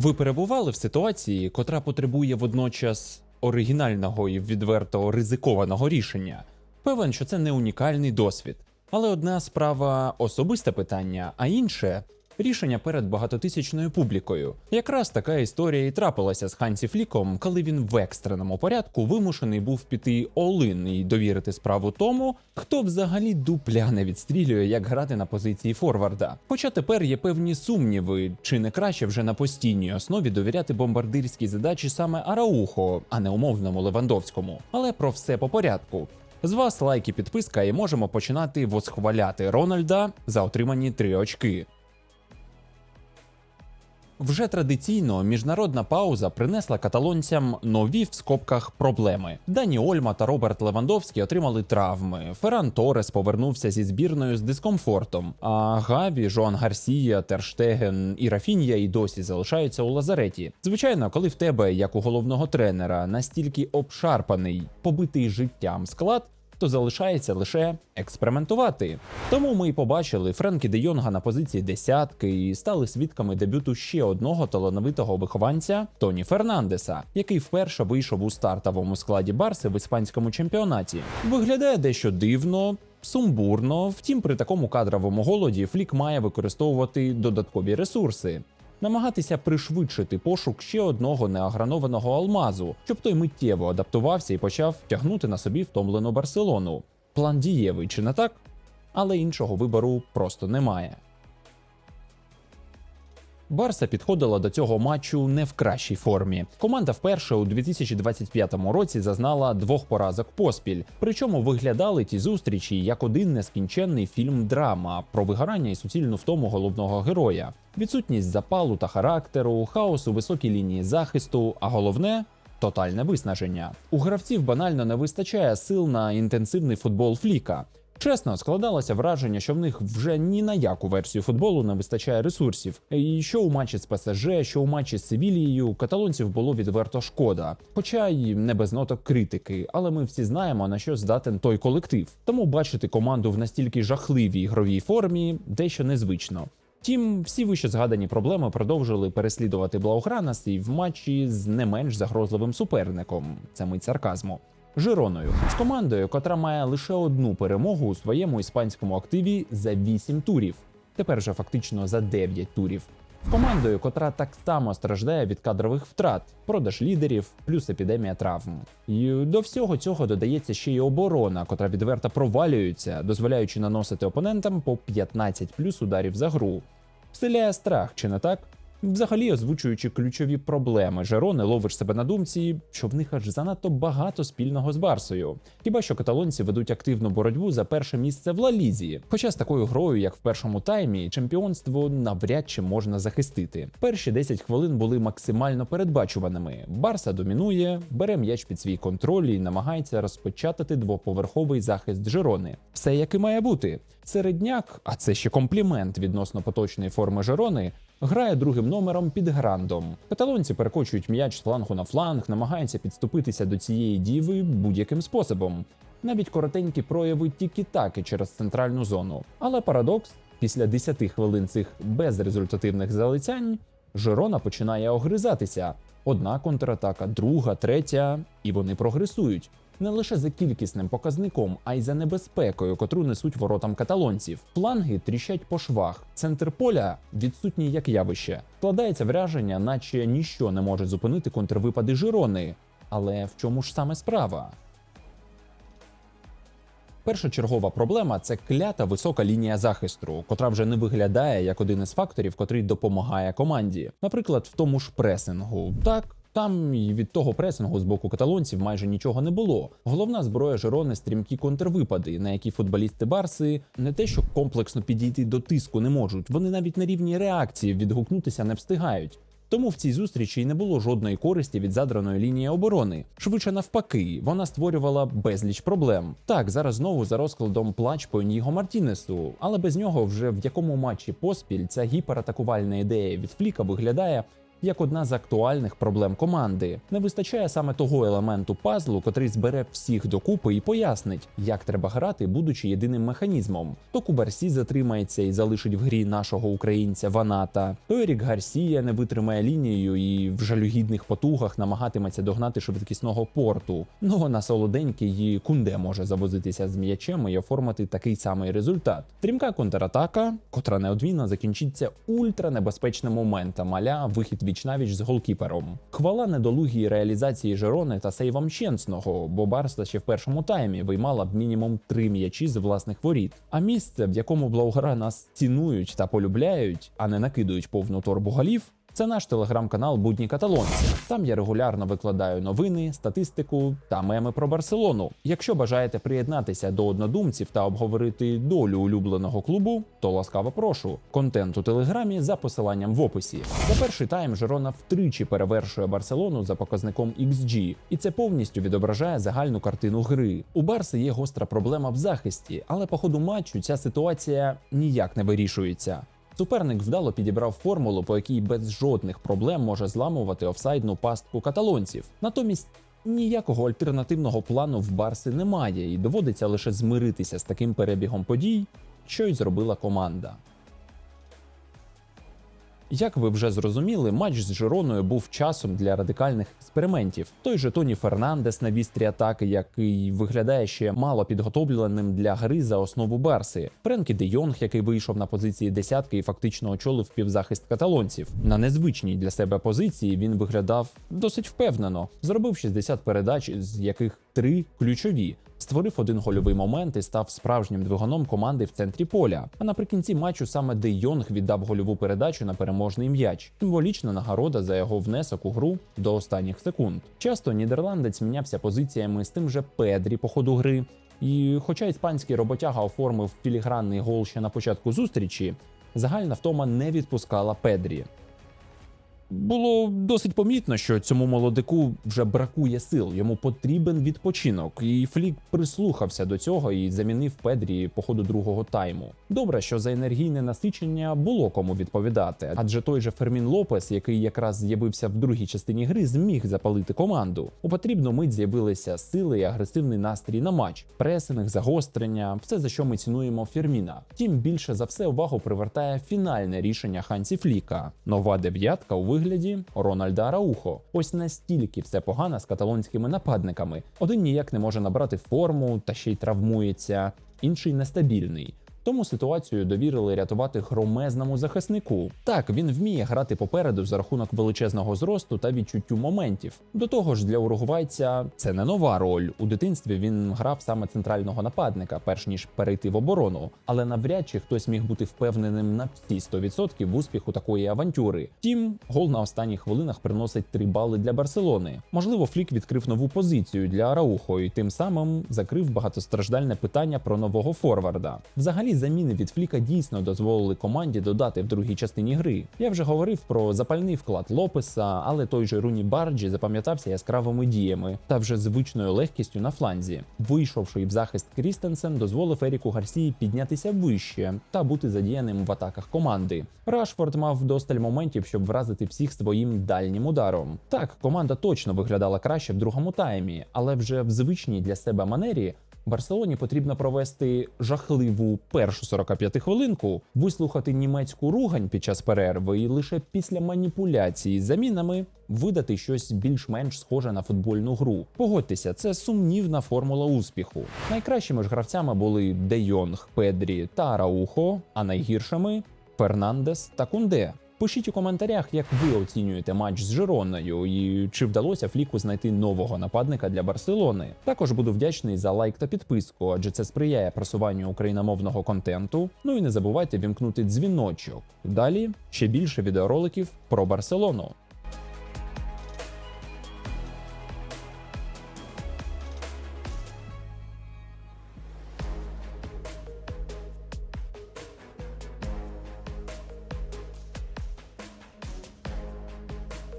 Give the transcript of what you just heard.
Ви перебували в ситуації, котра потребує водночас оригінального і відверто ризикованого рішення. Певен, що це не унікальний досвід. Але одна справа особисте питання, а інше рішення перед багатотисячною публікою. Якраз така історія і трапилася з Хансі Фліком, коли він в екстреному порядку вимушений був піти all-in і довірити справу тому, хто взагалі дупля не відстрілює, як грати на позиції форварда. Хоча тепер є певні сумніви, чи не краще вже на постійній основі довіряти бомбардирській задачі саме Араухо, а не умовному Левандовському. Але про все по порядку. З вас лайк і підписка, і можемо починати восхваляти Рональда за отримані три очки. Вже традиційно міжнародна пауза принесла каталонцям нові в скобках проблеми. Дані Ольма та Роберт Левандовський отримали травми. Ферран Торес повернувся зі збірною з дискомфортом. А Гаві, Жоан Гарсія, Терштеген і Рафінія і досі залишаються у лазареті. Звичайно, коли в тебе, як у головного тренера, настільки обшарпаний, побитий життям склад. То залишається лише експериментувати. Тому ми й побачили Френкі де Йонга на позиції десятки і стали свідками дебюту ще одного талановитого вихованця Тоні Фернандеса, який вперше вийшов у стартовому складі Барси в іспанському чемпіонаті. Виглядає дещо дивно. Сумбурно, втім, при такому кадровому голоді Флік має використовувати додаткові ресурси, намагатися пришвидшити пошук ще одного неагранованого алмазу, щоб той миттєво адаптувався і почав тягнути на собі втомлену Барселону. План дієвий чи не так? Але іншого вибору просто немає. Барса підходила до цього матчу не в кращій формі. Команда вперше у 2025 році зазнала двох поразок поспіль. Причому виглядали ті зустрічі як один нескінченний фільм драма про вигорання і суцільну втому головного героя, відсутність запалу та характеру, хаос у високій лінії захисту, а головне. Тотальне виснаження. У гравців банально не вистачає сил на інтенсивний футбол фліка. Чесно, складалося враження, що в них вже ні на яку версію футболу не вистачає ресурсів. І що у матчі з ПСЖ, що у матчі з Севілією, каталонців було відверто шкода. Хоча й не без ноток критики, але ми всі знаємо на що здатен той колектив. Тому бачити команду в настільки жахливій ігровій формі дещо незвично. Втім, всі вище згадані проблеми продовжили переслідувати Блаугранас і в матчі з не менш загрозливим суперником. Це мить сарказму. Жироною з командою, котра має лише одну перемогу у своєму іспанському активі за 8 турів. Тепер вже фактично за 9 турів. З командою, котра так само страждає від кадрових втрат, продаж лідерів, плюс епідемія травм. І до всього цього додається ще й оборона, котра відверто провалюється, дозволяючи наносити опонентам по 15 плюс ударів за гру. Вселяє страх, чи не так? Взагалі, озвучуючи ключові проблеми, Жерони ловиш себе на думці, що в них аж занадто багато спільного з Барсою. Хіба що каталонці ведуть активну боротьбу за перше місце в Ла-Лізі. Хоча з такою грою, як в першому таймі, чемпіонство навряд чи можна захистити. Перші 10 хвилин були максимально передбачуваними. Барса домінує, бере м'яч під свій контроль і намагається розпочатати двоповерховий захист Жерони. Все як і має бути. Середняк, а це ще комплімент відносно поточної форми Жерони, грає другим номером під грандом. Каталонці перекочують м'яч флангу на фланг, намагаються підступитися до цієї діви будь-яким способом. Навіть коротенькі прояви тікі-таки через центральну зону. Але парадокс, після 10 хвилин цих безрезультативних залицянь, Жерона починає огризатися. Одна контратака, друга, третя, і вони прогресують. Не лише за кількісним показником, а й за небезпекою, котру несуть воротам каталонців. Фланги тріщать по швах, центр поля відсутній як явище. Складається враження, наче ніщо не може зупинити контрвипади Жирони. Але в чому ж саме справа? Першочергова проблема це клята висока лінія захисту, котра вже не виглядає як один із факторів, котрий допомагає команді. Наприклад, в тому ж пресингу. Так. Там і від того пресингу з боку каталонців майже нічого не було. Головна зброя Жирони стрімкі контрвипади, на які футболісти Барси не те, що комплексно підійти до тиску не можуть, вони навіть на рівні реакції відгукнутися не встигають. Тому в цій зустрічі й не було жодної користі від задраної лінії оборони. Швидше навпаки, вона створювала безліч проблем. Так, зараз знову за розкладом плач по Ніго Мартінесу, але без нього вже в якому матчі поспіль ця гіператакувальна ідея від Фліка виглядає як одна з актуальних проблем команди. Не вистачає саме того елементу пазлу, котрий збере всіх докупи і пояснить, як треба грати, будучи єдиним механізмом. То Кубарсі затримається і залишить в грі нашого українця Ваната, то Ерік Гарсія не витримає лінію і в жалюгідних потугах намагатиметься догнати швидкісного порту. Ну а на солоденький кунде може завозитися з м'ячем і оформити такий самий результат. Стрімка контратака, котра неодмінно закінчиться ультранебезпечним моментом, аля вихід вічнавіч з голкіпером. Хвала недолугій реалізації Жерони та сейвам Ченсного, бо Барса ще в першому таймі виймала б мінімум три м'ячі з власних воріт. А місце, в якому Блаугара нас цінують та полюбляють, а не накидують повну торбу голів. Це наш телеграм-канал Будні каталонці. Там я регулярно викладаю новини, статистику та меми про Барселону. Якщо бажаєте приєднатися до однодумців та обговорити долю улюбленого клубу, то ласкаво прошу. Контент у телеграмі за посиланням в описі. За перший тайм Жерона втричі перевершує Барселону за показником XG, і це повністю відображає загальну картину гри. У Барси є гостра проблема в захисті, але по ходу матчу ця ситуація ніяк не вирішується. Суперник вдало підібрав формулу, по якій без жодних проблем може зламувати офсайдну пастку каталонців. Натомість ніякого альтернативного плану в Барси немає, і доводиться лише змиритися з таким перебігом подій, що й зробила команда. Як ви вже зрозуміли, матч з Жироною був часом для радикальних експериментів. Той же Тоні Фернандес на вістрі атаки, який виглядає ще мало підготовленим для гри за основу Барси. Френкі де Йонг, який вийшов на позиції десятки і фактично очолив півзахист каталонців. На незвичній для себе позиції він виглядав досить впевнено. Зробив 60 передач, з яких три ключові. Створив один гольовий момент і став справжнім двигуном команди в центрі поля. А наприкінці матчу саме Де Йонг віддав гольову передачу на переможний м'яч. Символічна нагорода за його внесок у гру до останніх секунд. Часто нідерландець мінявся позиціями з тим же Педрі по ходу гри. І, хоча іспанський роботяга оформив філігранний гол ще на початку зустрічі, загальна втома не відпускала Педрі. Було досить помітно, що цьому молодику вже бракує сил, йому потрібен відпочинок, і Флік прислухався до цього і замінив Педрі по ходу другого тайму. Добре, що за енергійне насичення було кому відповідати, адже той же Фермін Лопес, який якраз з'явився в другій частині гри, зміг запалити команду. У потрібну мить з'явилися сили і агресивний настрій на матч, пресинг, загострення, все за що ми цінуємо Ферміна. Втім, більше за все увагу привертає фінальне рішення Хансі Фліка. Нова дев'ятка у вигляді Рональда Араухо. Ось настільки все погано з каталонськими нападниками. Один ніяк не може набрати форму та ще й травмується, інший нестабільний. Тому ситуацію довірили рятувати громезному захиснику. Так, він вміє грати попереду за рахунок величезного зросту та відчуттю моментів. До того ж, для уругвайця це не нова роль. У дитинстві він грав саме центрального нападника, перш ніж перейти в оборону. Але навряд чи хтось міг бути впевненим на всі 100% в успіху такої авантюри. Втім, гол на останніх хвилинах приносить 3 бали для Барселони. Можливо, Флік відкрив нову позицію для Араухо і тим самим закрив багатостраждальне питання про нового форварда. Взагалі, заміни від Фліка дійсно дозволили команді додати в другій частині гри. Я вже говорив про запальний вклад Лопеса, але той же Руні Барджі запам'ятався яскравими діями та вже звичною легкістю на фланзі. Вийшовши в захист Крістенсен, дозволив Еріку Гарсії піднятися вище та бути задіяним в атаках команди. Рашфорд мав досталь моментів, щоб вразити всіх своїм дальнім ударом. Так, команда точно виглядала краще в другому таймі, але вже в звичній для себе манері. Барселоні потрібно провести жахливу першу 45 хвилинку, вислухати німецьку ругань під час перерви і лише після маніпуляції з замінами видати щось більш-менш схоже на футбольну гру. Погодьтеся, це сумнівна формула успіху. Найкращими ж гравцями були Де Йонг, Педрі та Араухо, а найгіршими Фернандес та Кунде. Пишіть у коментарях, як ви оцінюєте матч з Жироною і чи вдалося Фліку знайти нового нападника для Барселони. Також буду вдячний за лайк та підписку, адже це сприяє просуванню україномовного контенту. Ну і не забувайте вімкнути дзвіночок. Далі ще більше відеороликів про Барселону.